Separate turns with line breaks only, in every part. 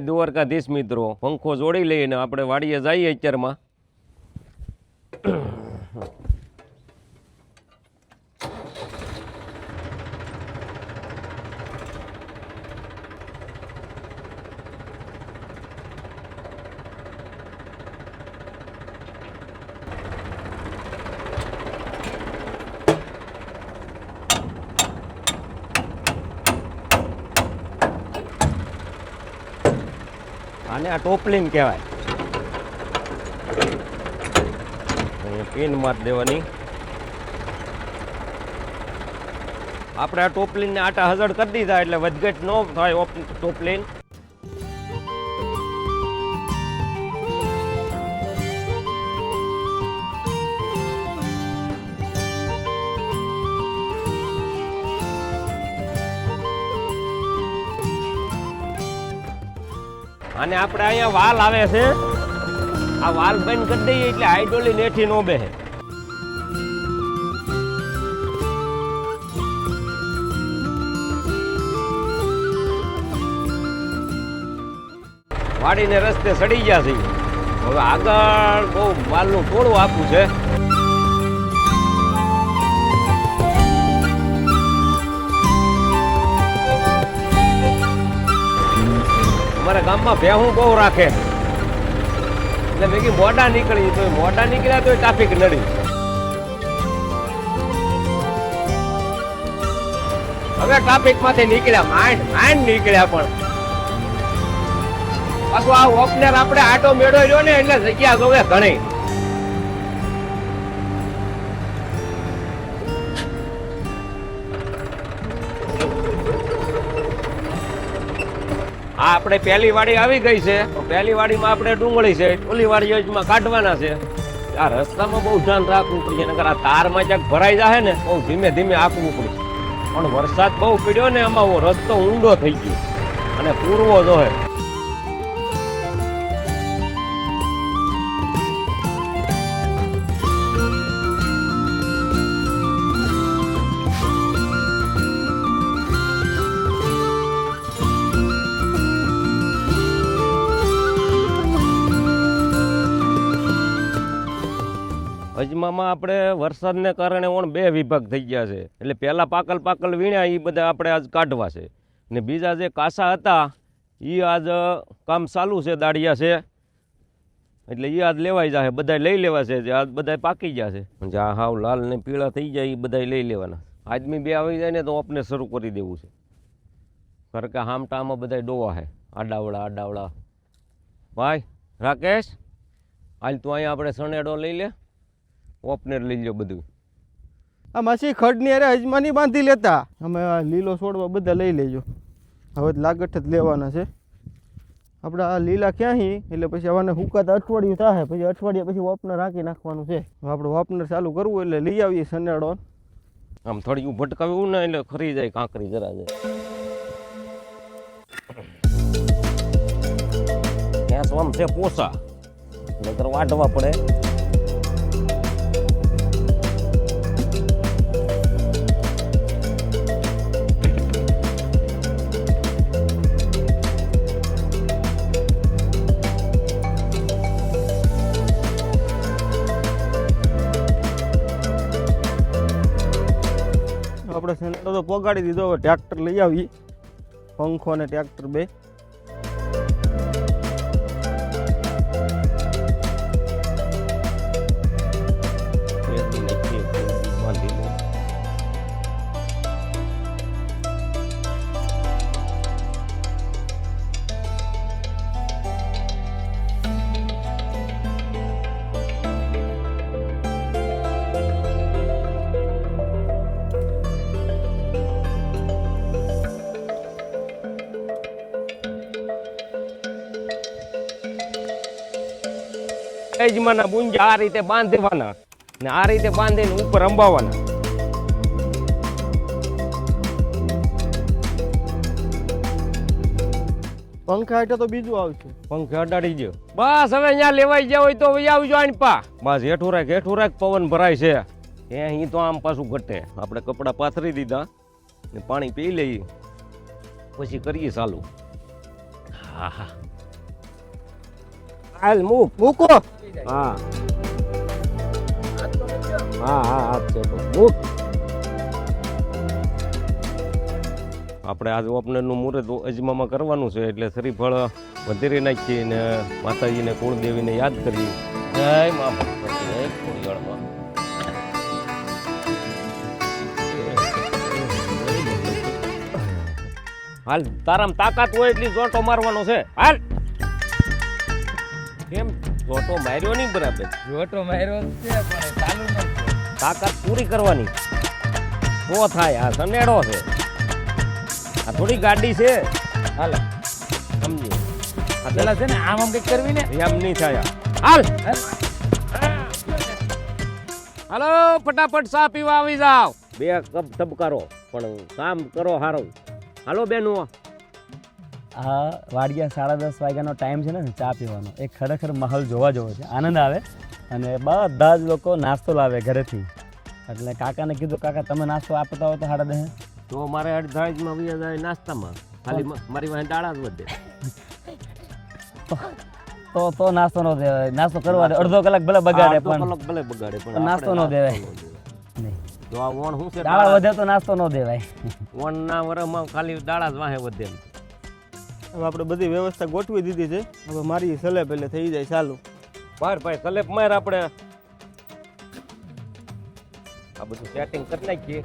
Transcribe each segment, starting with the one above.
દ્વારકાધીશ મિત્રો પંખો જોડી લઈને આપણે વાડીએ જઈએ અત્યારમાં. આને આ ટોપલીન કહેવાય. પિન માર દેવાની. આપણે આ ટોપલીનને આટા હજડ કરી દીધા એટલે વધઘટ ન થાય ટોપલીન. અને આપણે અહીંયા વાલ આવે છે. આ વાલ બંધ કરી દઈએ એટલે હાઇડ્રોલિન નેઠી નો બેહે. વાડીને રસ્તે સડી ગયા છે હવે આગળ બહુ વાલનું ટોળું આપવું છે. અમારા ગામમાં ભેહું બહુ રાખે. એટલે ભેગી મોડા નીકળી, તો મોડા નીકળ્યા તો ટ્રાફિક નડી. હવે ટ્રાફિકમાંથી નીકળ્યા, માંડ માંડ નીકળ્યા પણ. પાછું આ ઓપનર આપણે આટો મેળો રહ્યો ને એટલે જગ્યા જોવે ઘણી. આ આપણે પહેલી વાડી આવી ગઈ છે. પહેલી વાડીમાં આપણે ડુંગળી છે. ઓલી વાડીમાં કાઢવાના છે. આ રસ્તામાં બહુ ધ્યાન રાખવું પડશે. નકર આ તારમાં ક્યાંક ભરાઈ જાય ને બહુ ધીમે ધીમે આપવું પડશે. પણ વરસાદ બહુ પડ્યો ને ઓ રસ્તો ઊંડો થઈ ગયો. અને પૂરવો જોહે અજમામાં આપણે વરસાદને કારણે ઓણ બે વિભાગ થઈ ગયા છે. એટલે પહેલાં પાકલ પાકલ વીણ્યા એ બધા આપણે આજ કાઢવા છે. ને બીજા જે કાસા હતા એ આજ કામ ચાલુ છે દાડિયા છે. એટલે એ આજ લેવાઈ જશે બધા લઈ લેવા છે આજ બધા પાકી ગયા છે. આ હાવ લાલ ને પીળા થઈ જાય એ બધા લઈ લેવાના. આદમી બે આવી જાય ને તો આપણે શરૂ કરી દેવું છે. કારણ કે હામટામાં બધા ડોવા છે આડાવડા આડાવડા. ભાઈ, રાકેશ, હાલ તું અહીંયા આપણે સનેડો લઈ લે. ઓપનર લઈ લો બધું.
આ માસી ખડની અરે અજમાની બાંધી લેતા. અમે આ લીલો છોડવા બધા લઈ લેજો. હવે તો લાગઠ જ લેવાના છે. આપણે આ લીલા ક્યાંય એટલે પછી આવાને હુકાતા અઠવાડિયું થાય પછી અઠવાડિયા પછી ઓપનર રાખી નાખવાનું છે. આપણે ઓપનર ચાલુ કરવું એટલે લઈ આવીએ સનેડો
આમ થોડી હું ભટકાવ્યું ને એટલે ખરી જાય કાંકરી જરા જાય. ત્યાં આમ છે પોસા. નહીતર વાટવા પડે.
સનેડો તો પોગાડી દીધો ટ્રેક્ટર લઈ આવી. પંખો અને ટ્રેક્ટર બે.
એજમાના બુંજા આ રીતે બાંધવાના ને આ રીતે બાંધીને ઉપર અંબાવાના
પંખા હેઠળ તો બીજું આવશે.
પંખે અડાડી ગયો બસ હવે અહીંયા લેવાઈ ગયા હોય તો આવજો આની પા. બસ હેઠું રાખ હેઠું રાખ પવન ભરાય છે. એ અહીં તો આમ પાછું ઘટે. આપણે કપડાં પાથરી દીધા ને પાણી પી લઈએ. પછી કરીએ ચાલુ. હા હા. હાલ મૂક,
મૂકો.
હા. હા હા, હાથ છે મૂક. આપણે આજ ઓપનરનું મુહૂર્ત અજમામાં કરવાનું છે એટલે શ્રીફળ વધેરી નાખીએ ને માતાજીને, કુળદેવીને યાદ કરી જય મા હાલ, તારામાં તાકાત હોય એટલી જોટો મારવાનો છે. હાલ. જોટો માર્યો નહીં બરાબર.
જોટો માર્યો છે પણ ચાલુ નથી
તાકાત પૂરી કરવાની. બો થાય? આ સનેડો છે. આ થોડી ગાડી છે. હાલ સમજી. આ પેલા
છે ને આમ આમ કંઈક કરવી ને?
એમ નહીં થાય. હાલ. હાલો ફટાફટ સા પીવા આવી જાવ બે કપ ધબકારો પણ કામ કરો હારું. હાલો બેનો
આ વાડિયા સાડા દસ વાગ્યાનો ટાઈમ છે ને ચા પીવાનો. એ ખરેખર માહોલ જોવા જેવો છે. આનંદ આવે અને બધા જ લોકો નાસ્તો લાવે ઘરેથી. એટલે કાકાને કીધું કાકા તમે નાસ્તો આપતા હો તો સાડા દસ.
તો મારે અડધાઈમાં વી જાય નાસ્તામાં. ખાલી મારી પાસે દાળા જ વધે.
તો તો નાસ્તો નો દેવાય. નાસ્તો કરવા દે અડધો કલાક ભલે બગાડે પણ.
કલાક ભલે બગાડે પણ
નાસ્તો નો દેવાય.
ન તો આ વણ શું છે?
દાળા વધે તો નાસ્તો ન દેવાય.
વણના વરમાં ખાલી દાળા જ વાહે વધે.
હવે આપણે બધી વ્યવસ્થા ગોઠવી દીધી છે. હવે મારી સલેબ એટલે થઈ જાય ચાલુ.
માર ભાઈ સલેપ માર આપણે. આ બધું સેટિંગ કરી નાખીએ.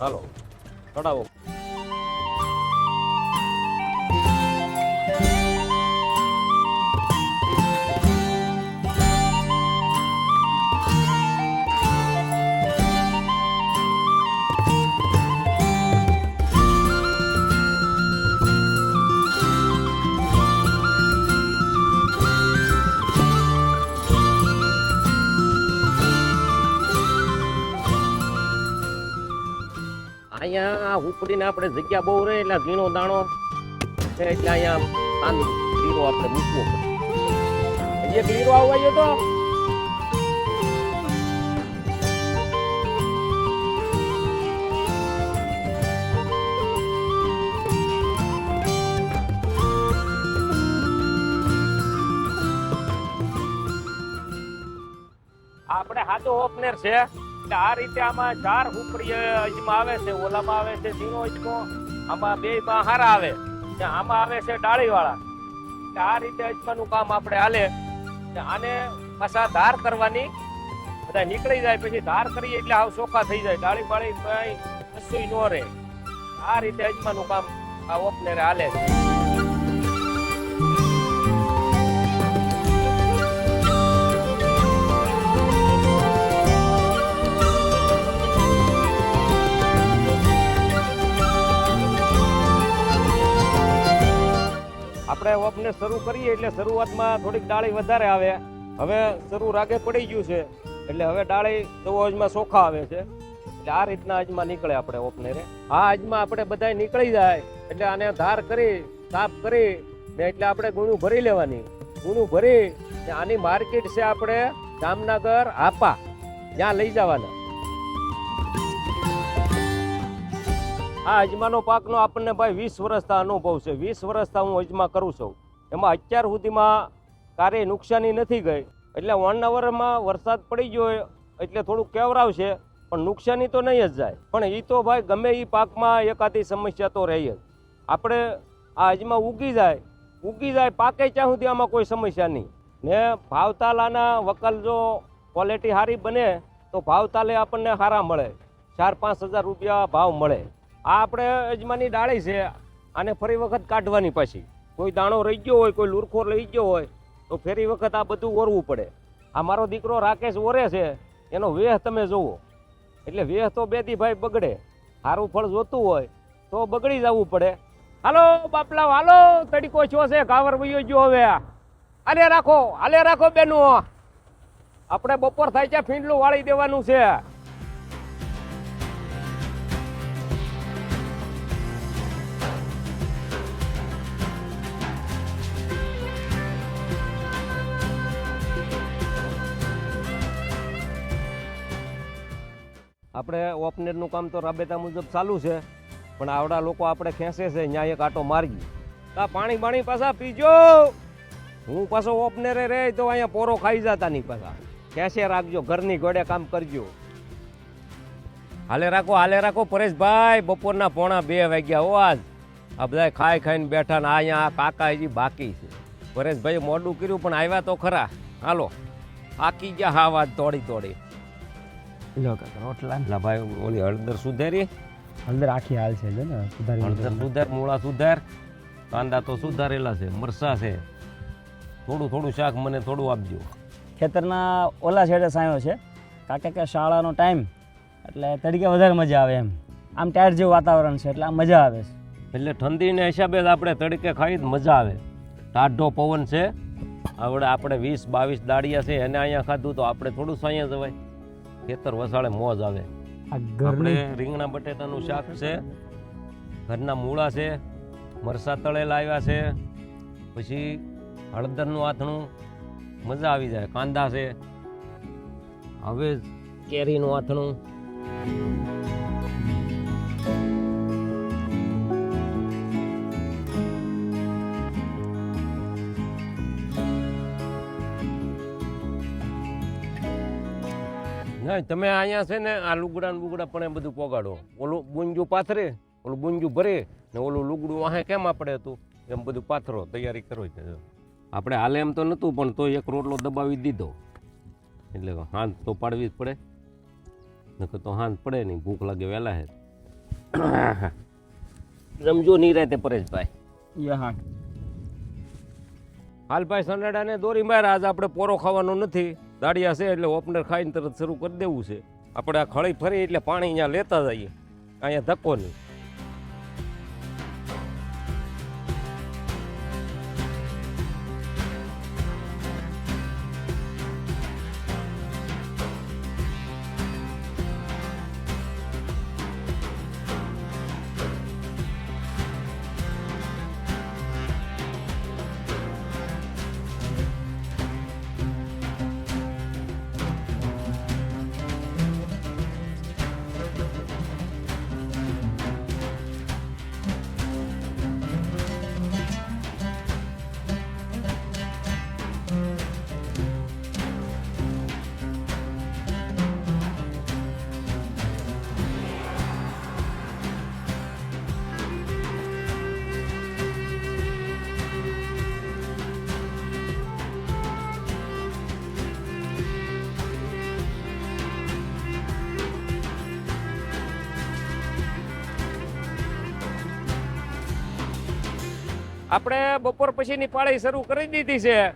હાલો, ચડાવો. અહીંયા આપણે જગ્યા બહુ રહે એટલે ઝીણો દાણો છે એટલે અહીંયા આમ લીરો આપણે મૂકવો પડે. એક લીરો આવવા ગયો તો. આપણે હાથો ઓપનર છે. આ રીતે આમાં ચાર અજમા આવે છે, ઓલામાં આવે છે, ઝીણો અજમો આમાં બે માં હારા આવે. ને આમાં આવે છે ડાળી વાળા એટલે આ રીતે અજમાનું કામ આપણે હાલે. આને પાછા ધાર કરવાની. બધા નીકળી જાય, પછી ધાર કરીએ એટલે આવ ચોખ્ખા થઈ જાય. ડાળી બાળી કઈ કશું ન રહે. આ રીતે અજમાનું કામ આ ઓપનેરે હાલે છે. આપણે ઓપને શરૂ કરીએ એટલે શરૂઆતમાં થોડીક ડાળી વધારે આવે. હવે શરૂ રાગે પડી ગયું છે, એટલે હવે ડાળી તો અજમાં સોખા આવે છે. એટલે આ રીતના અજમાં નીકળે આપણે ઓપનેરે. આ અજમાં આપણે બધા નીકળી જાય, એટલે આને ધાર કરી, સાફ કરી, ને એટલે આપણે ગુણું ભરી લેવાની. ગુણું ભરી આની માર્કેટ છે આપણે જામનગર આપા ત્યાં લઈ જવાના. આ અજમાનો પાકનો આપણને ભાઈ વીસ વર્ષના અનુભવ છે. વીસ વર્ષથી હું અજમા કરું છું. એમાં અત્યાર સુધીમાં કારે નુકસાની નથી ગઈ. એટલે વન અવરમાં વરસાદ પડી ગયો એટલે થોડુંક કેવરાવશે, પણ નુકસાની તો નહીં જ જાય. પણ એ તો ભાઈ ગમે એ પાકમાં એકાદી સમસ્યા તો રહી જ. આપણે આ અજમા ઉગી જાય ઉગી જાય પાકે ત્યાં સુધી આમાં કોઈ સમસ્યા નહીં. ને ભાવતાલાના વકલ જો ક્વોલિટી સારી બને, તો ભાવતાલે આપણને સારા મળે. ચાર પાંચ હજાર રૂપિયા ભાવ મળે. આ આપણે અજમાની ડાળી છે, આને ફરી વખત કાઢવાની પાછી. કોઈ દાણો રહી ગયો હોય, કોઈ લુરખો રહી ગયો હોય, તો ફેરી વખત આ બધું ઓરવું પડે. આ મારો દીકરો રાકેશ ઓરે છે, એનો વેહ તમે જુઓ એટલે વેહ તો બેથી ભાઈ બગડે. સારું ફળ જોતું હોય, તો બગડી જવું પડે. હાલો બાપલા હાલો, તડીકો છો છે કાવર વયો ગયો હવે. આલે રાખો, હાલે રાખો બેનું. આપણે બપોર થાય છે ફીંડલું વાળી દેવાનું છે. આપણે ઓપનેરનું કામ તો રાબેતા મુજબ ચાલુ છે, પણ આવડા લોકો આપણે ખેંચે છે ત્યાં એક આટો મારી આ પાણી બાણી પાછા પીજો. હું પાછો ઓપનેરે રે, તો અહીંયા પોરો ખાઈ જતા નહીં પાછા. ખેંચે રાખજો, ઘરની ગોડે કામ કરજો. હાલે રાખો હાલે રાખો, પરેશભાઈ, બપોરના પોણા બે વાગ્યા હો આજ આ બધા ખાઈ ખાઈને બેઠા ને અહીંયા કાકા હજી બાકી છે. પરેશભાઈ મોડું કર્યું, પણ આવ્યા તો ખરા. હાલો. આકી ગયા, હા વાત, દોડી તોડી
લો કાકા રોટલા.
લા ભાઈ ઓલી હળદર સુધારી
હળદર આખી હાલ છે ને સુધારી
હળદર સુધાર મૂળા સુધાર. કાંદા તો સુધારેલા છે મરસા છે. થોડું થોડું શાક મને થોડું આપજો.
ખેતરના ઓલા છેડે સાયો છે. કાકા કે શાળાનો ટાઈમ એટલે તડકે વધારે મજા આવે એમ. આમ ટાયર જેવું વાતાવરણ છે એટલે આમ મજા આવે છે.
એટલે ઠંડીને હિસાબે જ આપણે તડકે ખાઈ મજા આવે. ટાઢો પવન છે. આવડે આપણે વીસ બાવીસ દાડિયા છે એને અહીંયા ખાધું તો આપણે થોડું સાઅહીંયા જવાય. ખેતર વસાળે મોજ આવે. આપણે રીંગણા બટેટાનું શાક છે ઘરના મૂળા છે મરસા તળેલા આવ્યા છે પછી હળદરનું આથણું મજા આવી જાય કાંદા છે. હવે કેરીનું આથણું. તમે અહીંયા છે ને આ લુગડા ને બુગડા પણ એ બધું પોગાડો. ઓલું બુંજું પાથરે ઓલું બુંજું ભરે ને ઓલું લુગડું વાહે કેમ આપણે હતું? એમ બધું પાથરો તૈયારી કરો આપણે હાલે એમ તો નહોતું પણ તો એક રોટલો દબાવી દીધો. એટલે હાંત તો પાડવી જ પડે. નકર તો હાંત પડે નહીં ભૂખ લાગે વહેલા હે. રમજો નહીં રહેતે પરેશભાઈ.
યા હા.
હાલ ભાઈ સનેડાને દોરી માર આજ આપણે પોરો ખાવાનો નથી. દાડિયા છે એટલે ઓપનર ખાઈને તરત શરૂ કરી દેવું છે. આપણે આ ખળી ફરી એટલે પાણી અહીંયા લેતા જઈએ. અહીંયા ધક્કો નહીં. આપણે બપોર પછીની પાળી શરૂ કરી દીધી છે.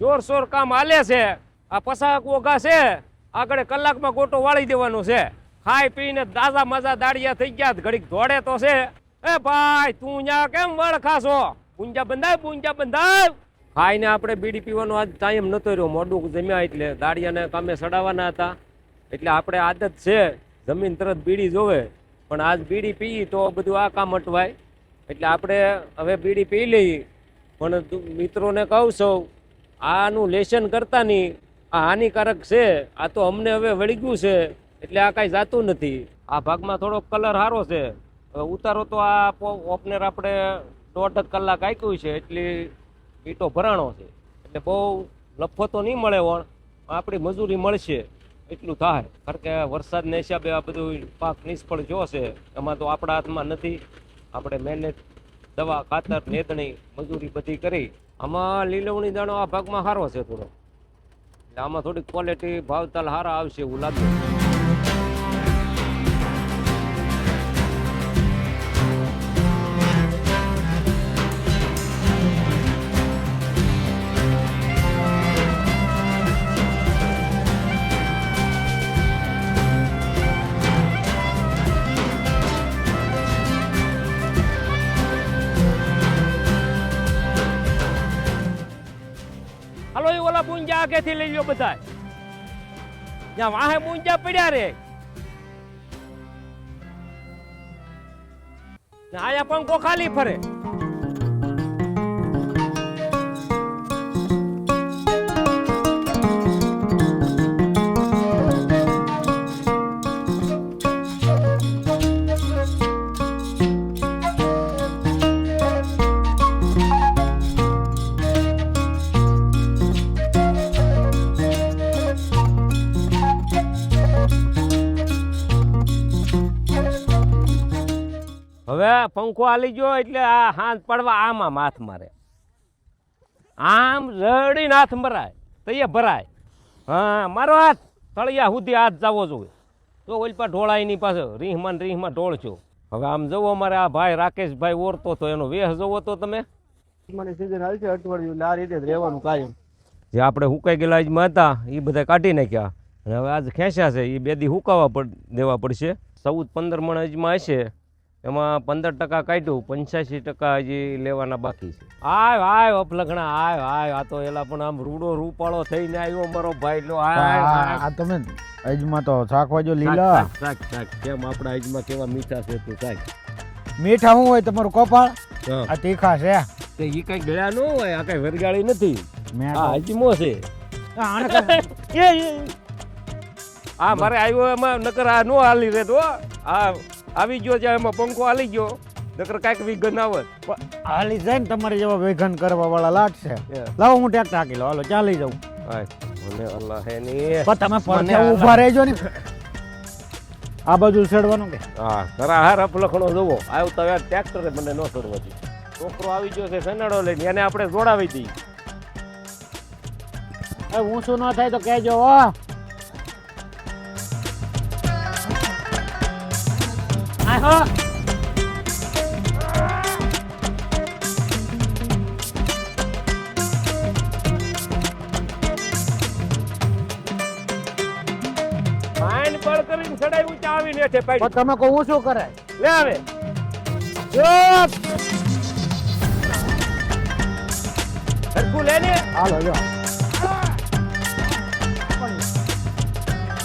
જોરશોર કામ હાલે છે. આ પસાક ઓઘા છે. આગળ કલાકમાં ગોટો વાળી દેવાનો છે. ખાઈ પીને દાદા મજા દાડિયા થઈ ગયા. ઘડીક દોડે તો છે. એ ભાઈ, તું ન્યા કેમ વળ ખાશો? પૂંજા બંધાય પૂંજા બંધાય. ખાઈને આપણે બીડી પીવાનો આજ ટાઈમ નતો રહ્યો. મોડું જમ્યા એટલે દાડિયાને કામે સડાવવાના હતા. એટલે આપણે આદત છે. જમીન તરત બીડી જોવે. પણ આજ બીડી પી તો બધું આ કામ અટવાય. એટલે આપણે હવે બીડી પી લઈએ પણ મિત્રોને કહું છું, આનું લેશન કરતા નહીં. આ હાનિકારક છે, આ તો અમને હવે વળી ગયું છે, એટલે આ કાંઈ જાતું નથી. આ ભાગમાં થોડોક કલર સારો છે. ઉતારો તો આ ઓપનર આપણે દોઢ કલાક આપ્યું છે, એટલી ઈટો ભરાણો છે. એટલે બહુ લફો તો નહીં મળે વણ આપણી મજૂરી મળશે, એટલું થાય. કારણ કે વરસાદના હિસાબે આ બધું પાક નિષ્ફળ જોશે એમાં તો આપણા હાથમાં નથી. આપણે મહેનત, દવા, ખાતર નેતણી મજૂરી બધી કરી. આમાં લીલવણી દાણો આ ભાગમાં સારો છે થોડો. એટલે આમાં થોડીક ક્વોલિટી ભાવતાલ સારા આવશે એવું લાગે. આગેથી લઈ લ્યો બધા જ્યાં વાહે પૂંજા પડ્યા રે. આયા પંખો ખાલી ફરે. પંખો આલી ગયો એટલે આ હાથ પડવા આમાં હાથ મારે. આમ રડીને હાથ મરાય તૈયે ભરાય. હા મારો હાથ. તળિયા સુધી હાથ જવો જોઈએ. તો ઓલપા ઢોળાયની પાસે રીહમાં રીહમાં ઢોળ છો હવે આમ જવો મારે આ ભાઈ રાકેશભાઈ ઓરતો તો એનો વેહ જવો તો તમે?
મને સીઝન હાલશે અઠવાડિયું આ રીતે જ રહેવાનું કાયમ.
જે આપણે હુકાઈ ગયેલા આજમાં હતા એ બધા કાઢી નાખ્યા. અને હવે આજ ખેંચ્યા છે એ બે દી હુકાવા પડ દેવા પડશે. ચૌદ પંદર મણ અજમાં હશે. એમાં પંદર ટકા કાઢ્યું પંચ્યાસી ટકા હજી લેવાના બાકી છે. આવ આવ અપલખણા આવ આવ આ તો એલા પણ આમ રૂડો રૂપાળો થઈને આવ્યો મારો ભાઈ લો
આ તમે અજમાં તો શાકભાજો
શાક,
લીલા.
શાક, શાક. કેમ આપણા અજમાં કેવા મીઠા છે તું શાક
મીઠા શું હોય તમારું કપાળ? આ તીખા છે.
તે ઈ કઈ ગયા ન હોય આ કઈ વરગાળી નથી.
મેં
આ અજમો છે. આ મારે આવ્યો એમાં નકર આ નો હાલી રહેતો તો આ આવી ગયો છે એમાં પંખો હાલી ગયો. નકર કાંઈક વિઘન આવત
હાલી જાય ને તમારે જેવા વિઘન કરવા વાળા લાગશે લાવો હું ટેક ટાકી લો હાલો ચાલી જાઉં.
મને અલ્લાહ હે ની.
પણ તમે
પરને
ઊભા રહેજો ને. આ બાજુ ચડવાનું કે?
હા ખરા હાર અપલખણો જોવો. આવતા યાર ટ્રેક્ટરે મને ન છોડવાથી છોકરો આવી ગયો છે સનાડો લઈને? એને આપણે જોડાવી દઈ
હું ઊંચું ન થાય તો કહેજો હો.
માઇન પર કરીને ચડાવ્યું ત્યાં આવીને છે
પણ તમે કહું શું કરે
લે આવે લે ને.
હાલો જો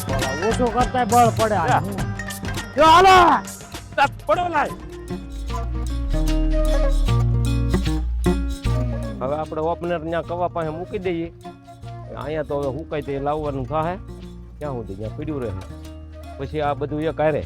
બોલા, કરતા બળ પડે જો. હાલો!
તાપ પડો લાય. હવે આપણે ઓપનર ત્યાં કવા પાસે મૂકી દઈએ. અહીંયા તો હવે હુકાય તે લાવવાનું થાય ક્યાં સુધી? ત્યાં પીડ્યું રહે? પછી આ બધું એ કારે